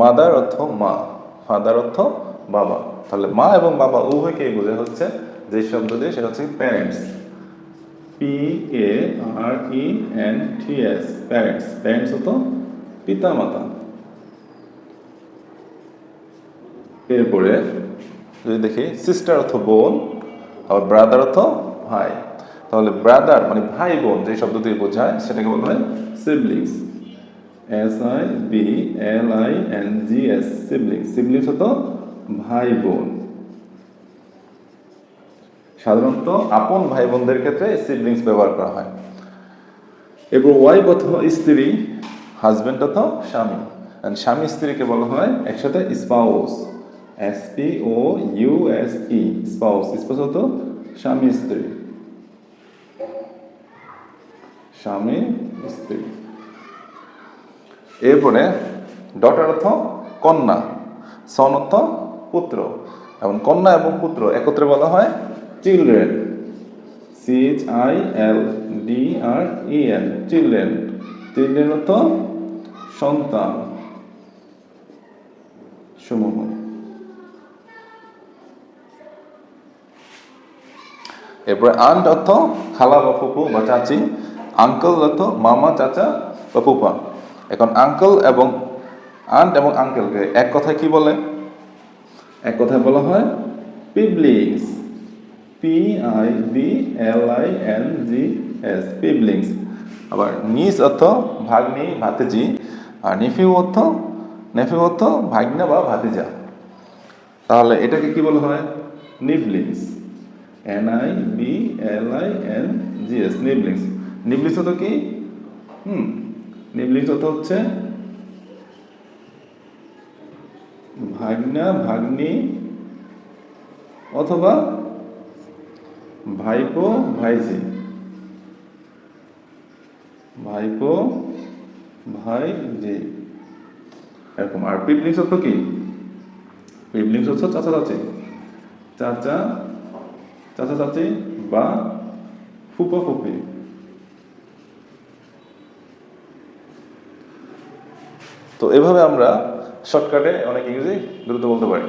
Mother অর্থ মা। Father অর্থ বাবা। তাহলে মা এবং বাবা উভয়কে বোঝা হচ্ছে? যে শব্দ দিয়ে, সেটা হচ্ছে parents P A R E N T S parents parents হতো পিতা মাতা এরপরে যদি দেখি সিস্টার অর্থ বোন, আবার ব্রাদার অর্থ ভাই। তাহলে ব্রাদার মানে ভাই বোন যে শব্দ দিয়ে বোঝায়, সেটাকে বলা হয় siblings S I B L I N G S siblings siblings হতো ভাই বোন সাধারণত আপন ভাই বোনদের ক্ষেত্রে সিবলিংস ব্যবহার করা হয়। এরপর ওয়াইফ অথবা স্ত্রী হাজবেন্ড অথবা স্বামী। স্বামী স্ত্রীকে বলা হয় একসাথে spouse S P O U S E spouse spouse হতো স্বামী স্ত্রী। স্বামী স্ত্রী। এরপরে ডটার অর্থ কন্যা সন অর্থ পুত্র। এবং কন্যা এবং পুত্র একত্রে বলা হয় children C H I L D R E N children children অর্থ সন্তান। সমূহ। এরপরে আন্ট অর্থ খালা বা ফুপু বা চাচি। আঙ্কল অর্থ মামা, চাচা বা ফুপা এখন আঙ্কেল এবং আন্ট এবং আঙ্কেলকে এক কথায় কি বলে? এক কথায় বলা হয় piblings P I B L I N G S piblings আবার নিস অর্থ ভাগ্নি, ভাতিজি, আর নেফিউ অর্থ নেফিউ অর্থ ভাগ্না বা ভাতিজা। তাহলে এটাকে কি বলা হয়? Niblings N I B L I N G S niblings niblings হতো কি? হুম হতো হচ্ছে ভাগ্না, ভাগ্নি অথবা ভাইপো ভাইজি ভাইপো ভাই জি এরকম। আর পিপলিংস অর্থ কি? পিপলিংস হচ্ছে চাচা চাচি চাচা চাচা চাচি বা ফুপা ফুপি তো এভাবে আমরা শর্টকাটে অনেক ইংরেজি দ্রুত বলতে পারি।